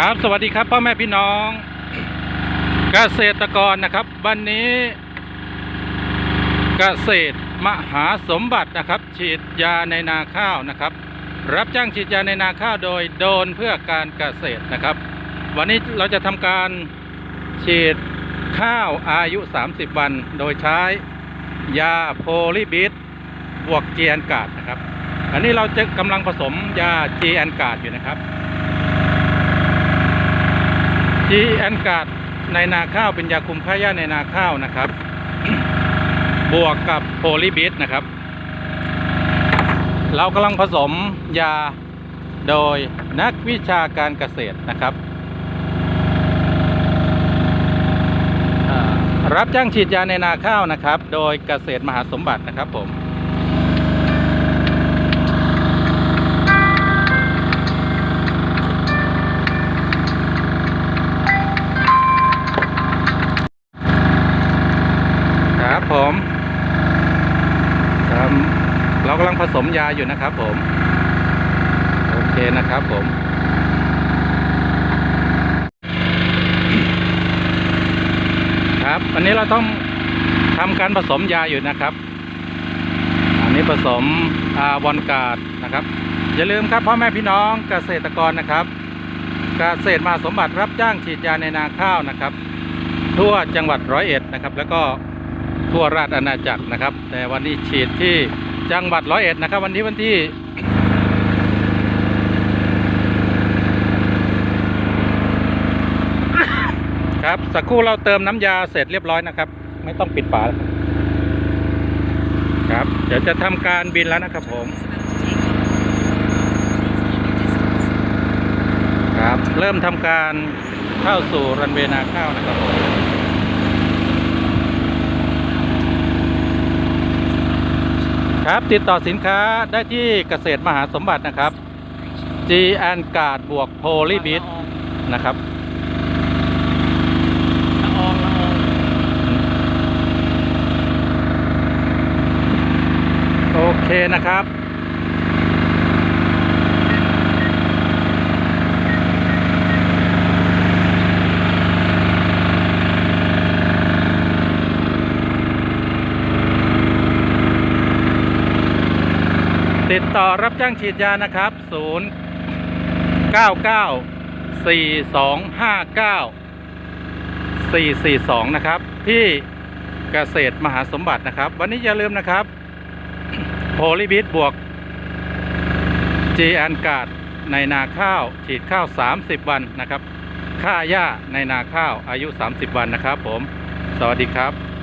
ครับ สวัสดีครับพ่อแม่พี่น้องเกษตรกรนะครับวันนี้ เกษตรมหาสมบัตินะครับ ฉีดยาในนาข้าวนะครับ รับจ้างฉีดยาในนาข้าวโดยโดนเพื่อการเกษตรนะครับ วันนี้เราจะทำการฉีดข้าวอายุ 30 วัน โดยใช้ยาโพลีบิสบวกเจียนกาดนะครับ อันนี้เราจะกำลังผสมยาจีแอนกาดอยู่นะครับ จีแอนกาดในนาข้าวเป็นยาคุมค่าหญ้าในนาข้าวนะครับ บวกกับโพลีบิสนะครับ เรากำลังผสมยาโดยนักวิชาการเกษตรนะครับ รับจ้างฉีดยาในนาข้าวนะครับ โดยเกษตรมหาสมบัตินะครับผม ผมครับเรากำลังผสมยาอยู่นะครับผม โอเคนะครับผมครับอันนี้เราต้องทำการผสมยาอยู่นะครับ อันนี้ผสมอาวอนการ์ดนะครับ อย่าลืมครับพ่อแม่พี่น้องเกษตรกรนะครับเกษตรมาสมบัติรับจ้างฉีดยาในนาข้าวนะครับ ทั่วจังหวัดร้อยเอ็ดนะครับ แล้วก็ ทั่วราชอาณาจักรนะครับ แต่วันนี้ฉีดที่จังหวัดร้อยเอ็ดนะครับ วันนี้วันที่ครับสักครู่เราเติมน้ำยาเสร็จเรียบร้อยนะครับ ไม่ต้องปิดฝาแล้วครับครับเดี๋ยวจะทำการบินแล้วนะครับผม ครับ เริ่มทำการเข้าสู่รันเวย์นาข้าวนะครับผม ครับติดต่อสินค้าได้ที่เกษตรมหาสมบัตินะครับ G แอนกาดบวกโพลีบิทนะครับละอองละอองโอเคนะครับ ติดต่อรับจ้างฉีดยานะครับ 0 9 9 4 2 5 9 4 4 2 นะครับ ที่เกษตรมหาสมบัตินะครับ วันนี้อย่าลืมนะครับโพลิบิสบวกจีแอนกาดในนาข้าวฉีดข้าว 30 วันนะครับ ค่าหญ้าในนาข้าวอายุ 30 วันนะครับผม สวัสดีครับ